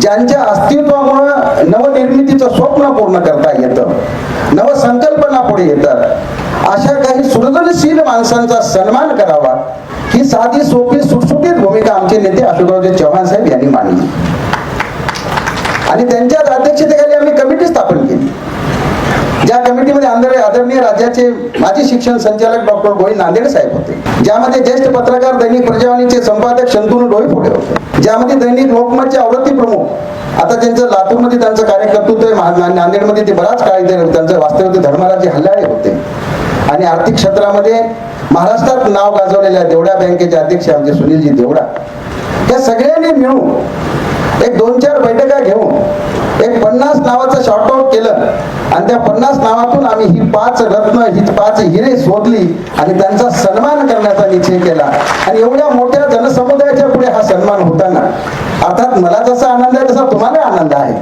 ज्यांच्या अस्तित्वामुळं नवनिर्मितीचं स्वप्न पूर्ण करता येतं नवसंकल्पना पुढे येतात अशा काही सृजनशील माणसांचा सन्मान करावा ही साधी सोपी सुटसुटीत भूमिका आमचे नेते अशोकरावजी चव्हाण साहेब यांनी मांडली. आणि त्यांच्याच अध्यक्षतेखाली आम्ही कमिटी स्थापन केली ज्या कमिटीमध्ये आंध्र आदरणीय राज्याचे माजी शिक्षण संचालक डॉक्टर गोळी नांदेड साहेब होते ज्यामध्ये ज्येष्ठ पत्रकार दैनिक प्रजावाणीचे संपादक शंतनू डोईफोडे होते ज्यामध्ये दैनिक लोकमतचे आवृत्ती प्रमुख आता त्यांचं लातूरमध्ये त्यांचं कार्यकर्तृत्व आहे महा- नांदेडमध्ये ते बराच काळ त्यांचं वास्तव्य होते धर्मराजे हल्लाळे होते. आणि आर्थिक क्षेत्रामध्ये महाराष्ट्रात नाव गाजवलेल्या देवडा बँकेचे अध्यक्ष आमचे सुनीलजी देवडा. या सगळ्यांनी मिळून एक दोन चार बैठका घेऊन एक पन्नास नावाचं शॉर्ट आउट केलं. आणि त्या पन्नास नावातून आम्ही ही पाच रत्न ही पाच हिरे शोधली आणि त्यांचा सन्मान करण्याचा निश्चय केला. आणि एवढ्या मोठ्या जनसमुदायाच्या पुढे हा सन्मान होताना. अर्थात मला जसा आनंद आहे तसा तुम्हाला आनंद आहे.